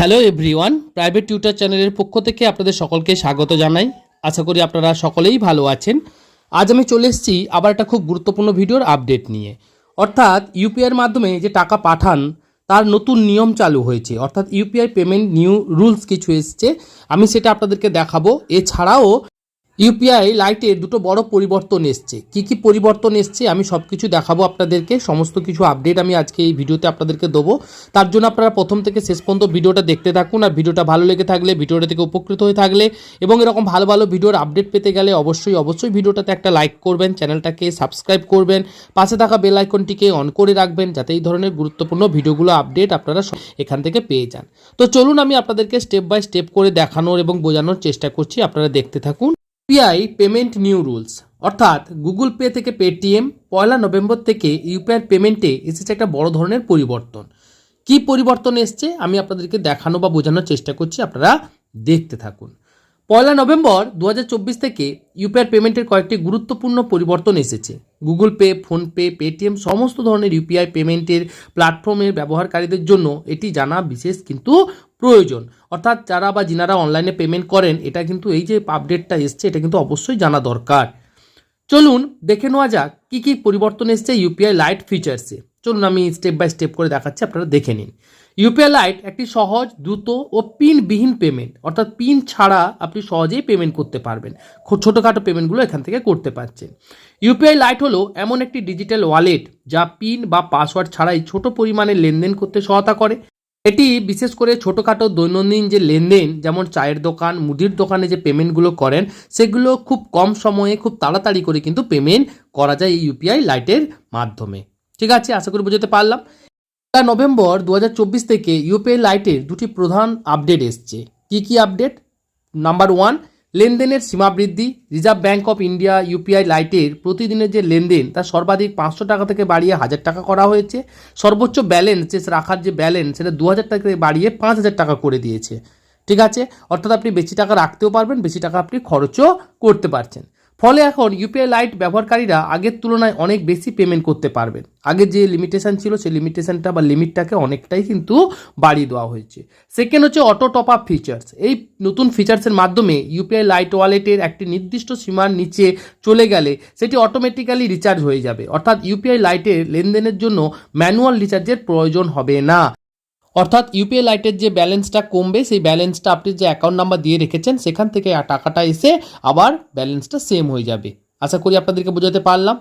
Hello everyone private tutor চ্যানেলের পক্ষ থেকে আপনাদের সকলকে স্বাগত জানাই। আশা করি আপনারা সকলেই ভালো আছেন। আজ আমি চলে এসেছি আবার একটা খুব গুরুত্বপূর্ণ ভিডিওর আপডেট নিয়ে। অর্থাৎ ইউপিআইয়ের মাধ্যমে যে টাকা পাঠান, তার নতুন নিয়ম চালু হয়েছে। অর্থাৎ ইউপিআই পেমেন্ট নিউ রুলস কিছু এসছে। আমি সেটা আপনাদেরকে দেখাবো। এছাড়াও ইউপিআই লাইটে দুটো বড় পরিবর্তন এসছে। কি কি পরিবর্তন এসছে আমি সব কিছু দেখাবো আপনাদেরকে। সমস্ত কিছু আপডেট আমি আজকে এই ভিডিওতে আপনাদেরকে দেবো। তার জন্য আপনারা প্রথম থেকে শেষ পর্যন্ত ভিডিওটা দেখতে থাকুন আর ভিডিওটা ভালো লেগে থাকলে ভিডিওটা থেকে উপকৃত হয়ে থাকলে এবং এরকম ভালো ভালো ভিডিওর আপডেট পেতে গেলে অবশ্যই অবশ্যই ভিডিওটাতে একটা লাইক করবেন চ্যানেলটাকে সাবস্ক্রাইব করবেন, পাশে থাকা বেল আইকনটিকে অন করে রাখবেন যাতে এই ধরনের গুরুত্বপূর্ণ ভিডিওগুলো আপডেট আপনারা এখান থেকে পেয়ে যান। তো চলুন আমি আপনাদেরকে স্টেপ বাই স্টেপ করে দেখানোর এবং বোঝানোর চেষ্টা করছি। আপনারা দেখতে থাকুন। ইউপিআই পেমেন্ট নিউ রুলস অর্থাৎ গুগল পে থেকে পেটিএম পয়লা নভেম্বর থেকে ইউপিআই পেমেন্টে এসেছে একটা বড় ধরনের পরিবর্তন। কি পরিবর্তন এসছে আমি আপনাদেরকে দেখানো বা বোঝানোর চেষ্টা করছি, আপনারা দেখতে থাকুন। পয়লা নভেম্বর দু হাজার চব্বিশ থেকে ইউপিআই পেমেন্টের কয়েকটি গুরুত্বপূর্ণ পরিবর্তন এসেছে। গুগল পে ফোনপে পেটিএম সমস্ত ধরনের ইউপিআই পেমেন্টের প্ল্যাটফর্মের ব্যবহারকারীদের জন্য এটি জানা বিশেষ কিন্তু প্রয়োজন। অর্থাৎ যারা বা যিনারা অনলাইনে পেমেন্ট করেন, এটা কিন্তু এই যে আপডেটটা এসছে, এটা কিন্তু অবশ্যই জানা দরকার। চলুন দেখে নেওয়া যাক কী কী পরিবর্তন এসছে ইউপিআই লাইট ফিচার্সে চলুন আমি স্টেপ বাই স্টেপ করে দেখাচ্ছি, আপনারা দেখে নিন। ইউপিআই লাইট একটি সহজ, দ্রুত ও পিনবিহীন পেমেন্ট অর্থাৎ পিন ছাড়া আপনি সহজেই পেমেন্ট করতে পারবেন। ছোটোখাটো পেমেন্টগুলো এখান থেকে করতে পারছেন। ইউপিআই লাইট হলো এমন একটি ডিজিটাল ওয়ালেট যা পিন বা পাসওয়ার্ড ছাড়াই ছোট পরিমাণে লেনদেন করতে সহায়তা করে। এটি বিশেষ করে ছোটোখাটো দৈনন্দিন যে লেনদেন, যেমন চায়ের দোকান, মুদির দোকানে যে পেমেন্টগুলো করেন, সেগুলো খুব কম সময়ে, খুব তাড়াতাড়ি করে কিন্তু পেমেন্ট করা যায় এই ইউপিআই লাইটের মাধ্যমে। ঠিক আছে? আশা করি বুঝতে পারলাম। তা নভেম্বর দু হাজার চব্বিশ থেকে ইউপিআই লাইটের দুটি প্রধান আপডেট এসছে। কি কি আপডেট? নাম্বার ওয়ান লেনদেনের সীমা বৃদ্ধি reserve bank of India UPI লাইটের প্রতিদিনের যে লেনদেন তা সর্বাধিক পাঁচশো টাকা থেকে বাড়িয়ে হাজার টাকা করা হয়েছে। সর্বোচ্চ ব্যালেন্স যে রাখার যে ব্যালেন্স সেটা দু হাজার টাকা থেকে বাড়িয়ে পাঁচ হাজার টাকা করে দিয়েছে। ঠিক আছে? অর্থাৎ আপনি বেশি টাকা রাখতেও পারবেন, বেশি টাকা আপনি খরচও করতে পারছেন। ফলে এখন ইউপিআই লাইট ব্যবহারকারীরা আগের তুলনায় অনেক বেশি পেমেন্ট করতে পারবেন। আগে যে লিমিটেশন ছিল, সেই লিমিটেশনটা বা লিমিটটাকে অনেকটাই কিন্তু বাড়িয়ে দেওয়া হয়েছে। সেকেন্ড হচ্ছে অটো টপ আপ ফিচার্স এই নতুন ফিচার্সের মাধ্যমে ইউপিআই লাইট ওয়ালেটের একটি নির্দিষ্ট সীমার নিচে চলে গেলে সেটি অটোমেটিক্যালি রিচার্জ হয়ে যাবে। অর্থাৎ ইউপিআই লাইটের লেনদেনের জন্য ম্যানুয়াল রিচার্জের প্রয়োজন হবে না। অর্থাৎ ইউপিআই লাইটের যে ব্যালেন্সটা কমবে, সেই ব্যালেন্সটা আপনি যে অ্যাকাউন্ট নাম্বার দিয়ে রেখেছেন, সেখান থেকে টাকাটা এসে আবার ব্যালেন্সটা সেম হয়ে যাবে। আশা করি আপনাদেরকে বোঝাতে পারলাম।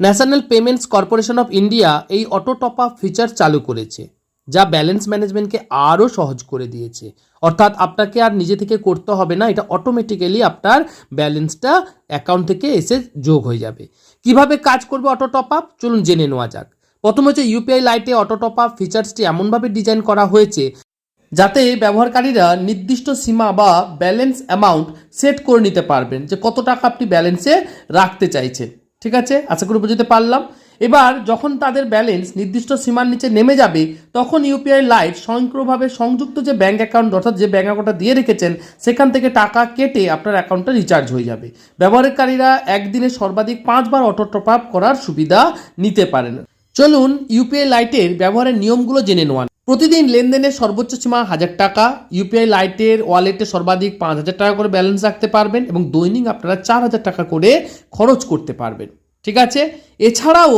National payments corporation of India এই অটো টপ আপ ফিচার চালু করেছে, যা ব্যালেন্স ম্যানেজমেন্টকে আরও সহজ করে দিয়েছে। অর্থাৎ আপনাকে আর নিজে থেকে করতে হবে না, এটা অটোমেটিক্যালি আপনার ব্যালেন্সটা অ্যাকাউন্ট থেকে এসে যোগ হয়ে যাবে। কীভাবে কাজ করবে অটো টপ আপ চলুন জেনে নেওয়া যাক। প্রথম হচ্ছে ইউপিআই লাইটে অটো টপ আপ ফিচার্সটি এমনভাবে ডিজাইন করা হয়েছে যাতে ব্যবহারকারীরা নির্দিষ্ট সীমা বা ব্যালেন্স অ্যামাউন্ট সেট করে নিতে পারবেন যে কত টাকা আপনি ব্যালেন্সে রাখতে চাইছেন। ঠিক আছে? আশা করি বুঝতে পারলাম। এবার যখন তাদের ব্যালেন্স নির্দিষ্ট সীমার নিচে নেমে যাবে, তখন ইউপিআই লাইট স্বয়ংক্রিয়ভাবে সংযুক্ত যে ব্যাঙ্ক অ্যাকাউন্ট, অর্থাৎ যে ব্যাঙ্ক অ্যাকাউন্টটা দিয়ে রেখেছেন, সেখান থেকে টাকা কেটে আপনার অ্যাকাউন্টটা রিচার্জ হয়ে যাবে। ব্যবহারকারীরা একদিনে সর্বাধিক পাঁচবার অটো টপ আপ করার সুবিধা নিতে পারেন। চলুন ইউপিআই লাইটের ব্যবহারের নিয়মগুলো জেনে নেওয়ান প্রতিদিন লেনদেনের সর্বোচ্চ সীমা হাজার টাকা, ইউপিআই লাইটের ওয়ালেটে সর্বাধিক পাঁচ হাজার টাকা করে ব্যালেন্স রাখতে পারবেন এবং দৈনিক আপনারা চার হাজার টাকা করে খরচ করতে পারবেন। ঠিক আছে? এছাড়াও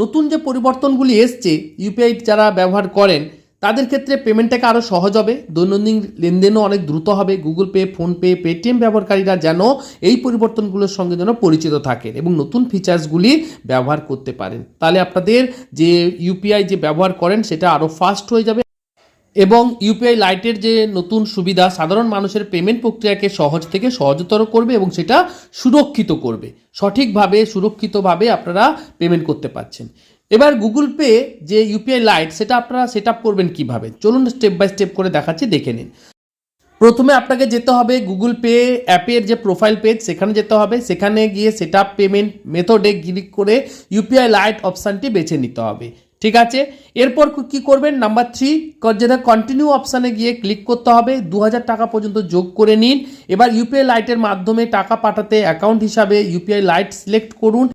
নতুন যে পরিবর্তনগুলি এসছে, ইউপিআই যারা ব্যবহার করেন তাদের ক্ষেত্রে পেমেন্টটাকে আরও সহজ হবে। দৈনন্দিন লেনদেনও অনেক দ্রুত হবে। গুগল পে ফোনপে পেটিএম ব্যবহারকারীরা যেন এই পরিবর্তনগুলোর সঙ্গে যেন পরিচিত থাকেন এবং নতুন ফিচার্সগুলি ব্যবহার করতে পারেন। তাহলে আপনাদের যে ইউপিআই যে ব্যবহার করেন, সেটা আরও ফাস্ট হয়ে যাবে এবং ইউপিআই লাইটের যে নতুন সুবিধা, সাধারণ মানুষের পেমেন্ট প্রক্রিয়াকে সহজ থেকে সহজতর করবে এবং সেটা সুরক্ষিত করবে। সঠিকভাবে, সুরক্ষিতভাবে আপনারা পেমেন্ট করতে পারছেন। এবার গুগল পে যে ইউপিআই লাইট সেটা আপনারা সেট করবেন কীভাবে? চলুন স্টেপ বাই স্টেপ করে দেখাচ্ছি, দেখে নিন। প্রথমে আপনাকে যেতে হবে গুগল পে অ্যাপের যে প্রোফাইল পেজ সেখানে যেতে হবে। সেখানে গিয়ে সেট আপ পেমেন্ট মেথডে ক্লিক করে ইউপিআই লাইট অপশানটি বেছে নিতে হবে। ঠিক আছে? এরপর কি করবেন? নাম্বার থ্রি যেটা কন্টিনিউ অপশানে গিয়ে ক্লিক করতে হবে দু হাজার টাকা পর্যন্ত যোগ করে নিন। এবার ইউপিআই লাইটের মাধ্যমে টাকা পাঠাতে অ্যাকাউন্ট হিসাবে ইউপিআই লাইট সিলেক্ট করুন।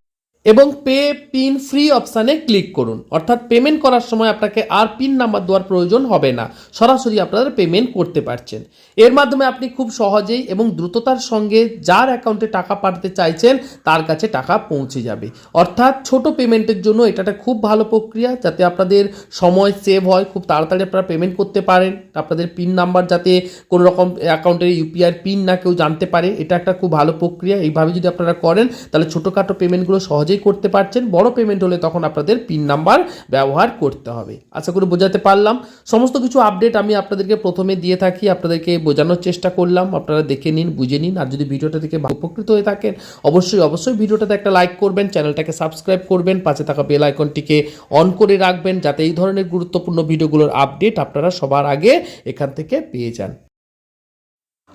এবং পে পিন ফ্রি অপশানে ক্লিক করুন। অর্থাৎ পেমেন্ট করার সময় আপনাকে আর পিন নাম্বার দেওয়ার প্রয়োজন হবে না। সরাসরি আপনারা পেমেন্ট করতে পারছেন। এর মাধ্যমে আপনি খুব সহজেই এবং দ্রুততার সঙ্গে যার অ্যাকাউন্টে টাকা পাঠাতে চাইছেন, তার কাছে টাকা পৌঁছে যাবে। অর্থাৎ ছোট পেমেন্টের জন্য এটা একটা খুব ভালো প্রক্রিয়া, যাতে আপনাদের সময় সেভ হয়, খুব তাড়াতাড়ি আপনারা পেমেন্ট করতে পারেন। আপনাদের পিন নাম্বার যাতে কোনো রকম অ্যাকাউন্টের ইউপিআই পিন না কেউ জানতে পারে, এটা একটা খুব ভালো প্রক্রিয়া। এইভাবে যদি আপনারা করেন, তাহলে ছোটোখাটো পেমেন্টগুলো সহজেই করতে পারছেন, বড় পেমেন্ট হলে তখন আপনাদের পিন নাম্বার ব্যবহার করতে হবে। আশা করি বোঝাতে পারলাম। সমস্ত কিছু আপডেট আমি আপনাদেরকে প্রথমে দিয়ে থাকি, আপনাদেরকে বোঝানোর চেষ্টা করলাম। আপনারা দেখে নিন, বুঝে নিন। আর যদি ভিডিওটা থেকে উপকৃত হয়ে থাকেন, অবশ্যই অবশ্যই ভিডিওটাতে একটা লাইক করবেন চ্যানেলটাকে সাবস্ক্রাইব করবেন, পাশে থাকা বেল আইকনটিকে অন করে রাখবেন, যাতে এই ধরনের গুরুত্বপূর্ণ ভিডিওগুলোর আপডেট আপনারা সবার আগে এখান থেকে পেয়ে যান।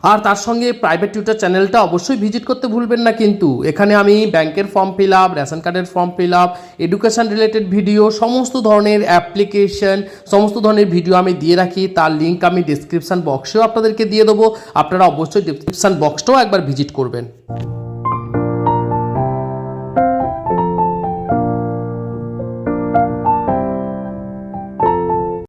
আর তার সঙ্গে প্রাইভেট টিউটার চ্যানেলটা অবশ্যই ভিজিট করতে ভুলবেন না কিন্তু। এখানে আমি ব্যাংকের ফর্ম ফিল আপ রেশন কার্ডের form fill up education related video সমস্ত ধরনের অ্যাপ্লিকেশন সমস্ত ধরনের ভিডিও আমি দিয়ে রাখি। তার লিঙ্ক আমি ডিসক্রিপশান বক্সেও আপনাদেরকে দিয়ে দেবো। আপনারা অবশ্যই ডিসক্রিপশান বক্সটাও একবার ভিজিট করবেন।